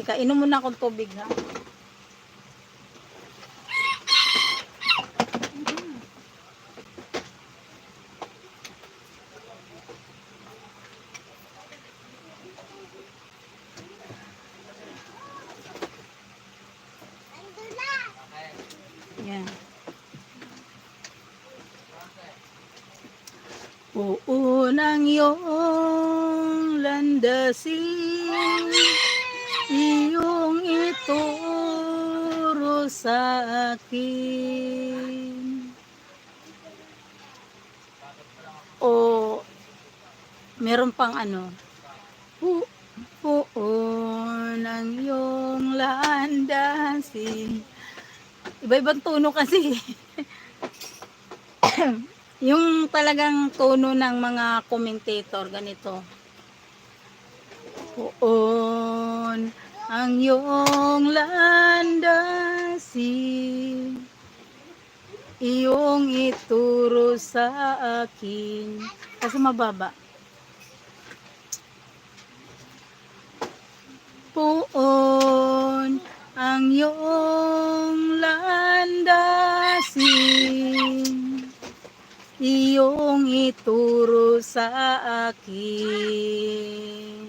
Teka, inom muna akong tubig ha. Yan. Uunang iyong landasin, iyong ituro sa akin. O, meron pang ano, pu puunang iyong landasin. Iba-ibang tono kasi. yung talagang tono ng mga commentator ganito. Poon ang iyong landasin, iyong ituro sa akin. Kasi mababa. Poon ang iyong landasin, iyong ituro sa akin.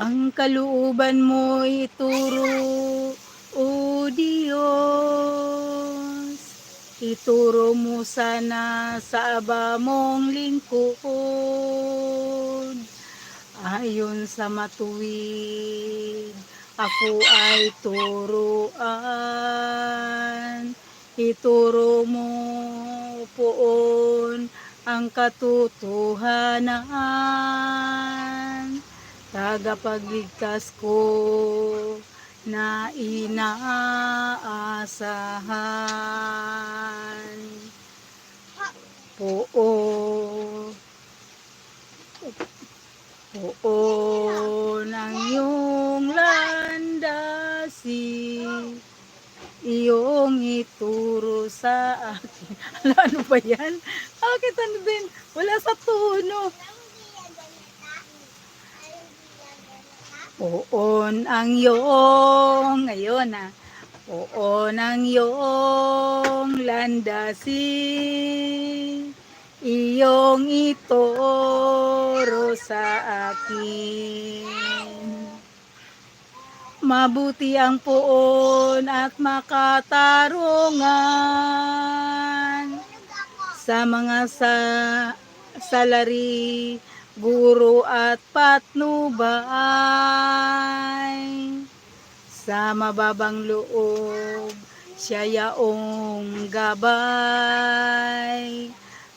Ang kalooban mo ituro, O Diyos. Ituro mo sana sa aba mong lingkod. Ayon sa matuwid, ako ay turuan. Ituro mo poon ang katotohanan. Tagapagligtas ko na inaasahan. Poon. Poon ang iyong landasin, iyong ituro sa akin. Ano ba yan? Bakit ano din? Wala sa tono. Poon ang iyong, ngayon ah. Poon ang iyong landasin, iyong ituro sa akin. Mabuti ang poon at makatarungan sa mga sa salari, guro at patnubay. Sa mababang loob, siya yaong gabay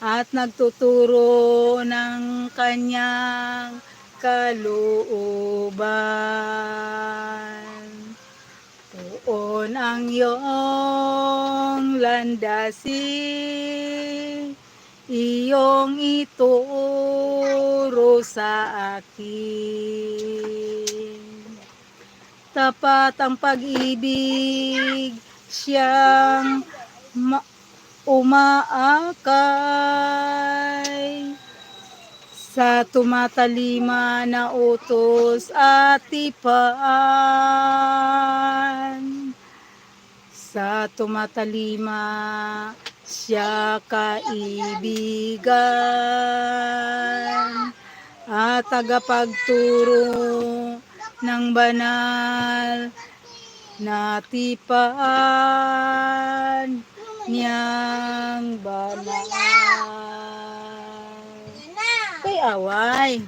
at nagtuturo ng kanyang kalooban. Poon ang iyong landasin, iyong ituro sa akin. Tapat ang pag-ibig, siyang ma- umaakay sa tumatalima na utos at tipaan. Sa tumatalima siya kaibigan at tagapagturo ng banal na tipaan niyang banal. Kay away.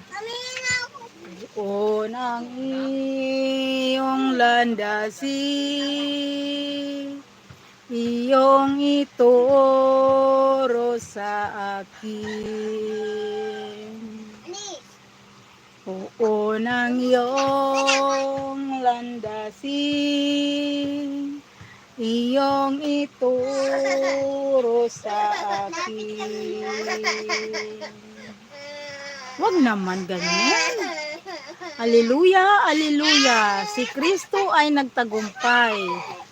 Poon ang iyong landasin, iyong ituro sa akin. Poon ang iyong landasin, iyong ituro sa akin. Wag naman ganyan. Aleluya, aleluya. Si Kristo ay nagtagumpay.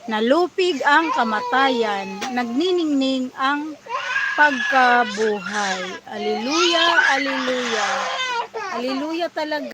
Nalupig ang kamatayan. Nagniningning ang pagkabuhay. Aleluya, aleluya. Aleluya talaga.